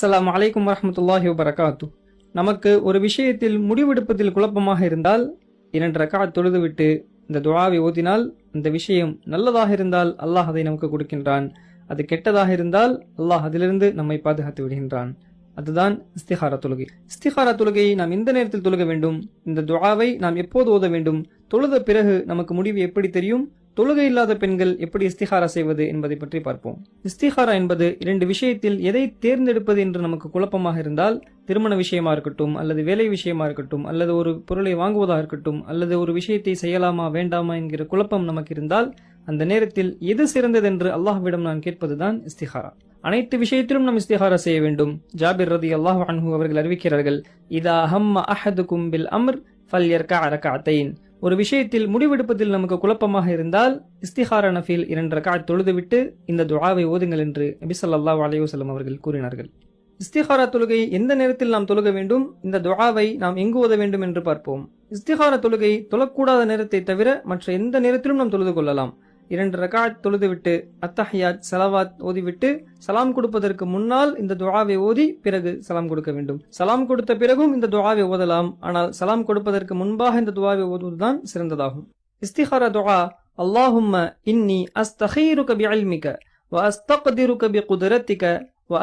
அஸ்லாம் வலைக்கம் வரமத்துல்லாஹி வபரகாத்து நமக்கு ஒரு விஷயத்தில் முடிவெடுப்பதில் குழப்பமாக இருந்தால் இரண்டு ரக்கா தொழுதுவிட்டு இந்த துழாவை ஓதினால் அந்த விஷயம் நல்லதாக இருந்தால் அல்லாஹ் அதை நமக்கு கொடுக்கின்றான். அது கெட்டதாக இருந்தால் அல்லாஹ் அதிலிருந்து நம்மை பாதுகாத்து விடுகின்றான். அதுதான் இஸ்திஹாரா தொழுகை. இஸ்திஹாரா தொழுகையை நாம் எந்த நேரத்தில் தொழுக வேண்டும்? இந்த துழாவை நாம் எப்போது ஓத வேண்டும்? தொழுத பிறகு நமக்கு முடிவு எப்படி தெரியும்? தொழுகை இல்லாத பெண்கள் எப்படி இஸ்திஹாரா செய்வது என்பதை பற்றி பார்ப்போம். இஸ்திஹாரா என்பது இரண்டு விஷயத்தில் எதை தேர்ந்தெடுப்பது என்று நமக்கு குழப்பமாக இருந்தால் திருமண விஷயமா இருக்கட்டும் அல்லது வேலை விஷயமா இருக்கட்டும் அல்லது ஒரு பொருளை வாங்குவதாக இருக்கட்டும் அல்லது ஒரு விஷயத்தை செய்யலாமா வேண்டாமா என்கிற குழப்பம் நமக்கு இருந்தால் அந்த நேரத்தில் எது சிறந்தது என்று அல்லாஹ்விடம் நான் கேட்பதுதான் இஸ்திகாரா. அனைத்து விஷயத்திலும் நாம் இஸ்திஹாரா செய்ய வேண்டும். ஜாபிர் ரதி அல்லாஹ் அன்ஹு அவர்கள் அறிவிக்கிறார்கள் இதா ஹம்ம அஹதுக்கும் பில் அம்ர் ஃபல்யர்கா அரகாத்தைன் ஒரு விஷயத்தில் முடிவெடுப்பதில் நமக்கு குழப்பமாக இருந்தால் இஸ்திஹார நஃபீல் இரண்டு ரகாத் தொழுதுவிட்டு இந்த துழாவை ஓதுங்கள் என்று நபிசல்லா அலையுசல்லம் அவர்கள் கூறினார்கள். இஸ்திஹாரா தொழுகை எந்த நேரத்தில் நாம் தொழுக வேண்டும்? இந்த துழாவை நாம் எங்கு ஓத வேண்டும் என்று பார்ப்போம். இஸ்திஹார தொழுகை தொழக்கூடாத நேரத்தை தவிர மற்ற எந்த நேரத்திலும் நாம் தொழுது கொள்ளலாம். இரண்டு ரகாத் தொழுதுவிட்டு அத்தஹியாத் சலவாத் ஓதிவிட்டு சலாம் கொடுப்பதற்கு முன்னால் இந்த துஆவை ஓதி பிறகு சலாம் கொடுக்க வேண்டும். சலாம் கொடுத்த பிறகும் இந்த துஆவை ஓதலாம். ஆனால் சலாம் கொடுப்பதற்கு முன்பாக இந்த துவாவை ஓதுவதுதான் சிறந்ததாகும். இஸ்திஹார துஆ அல்லாஹும்ம இன்னி அஸ்தஹீருக பிஇல்மிக வ அஸ்தக்திருக பிகுதிரத்திக வ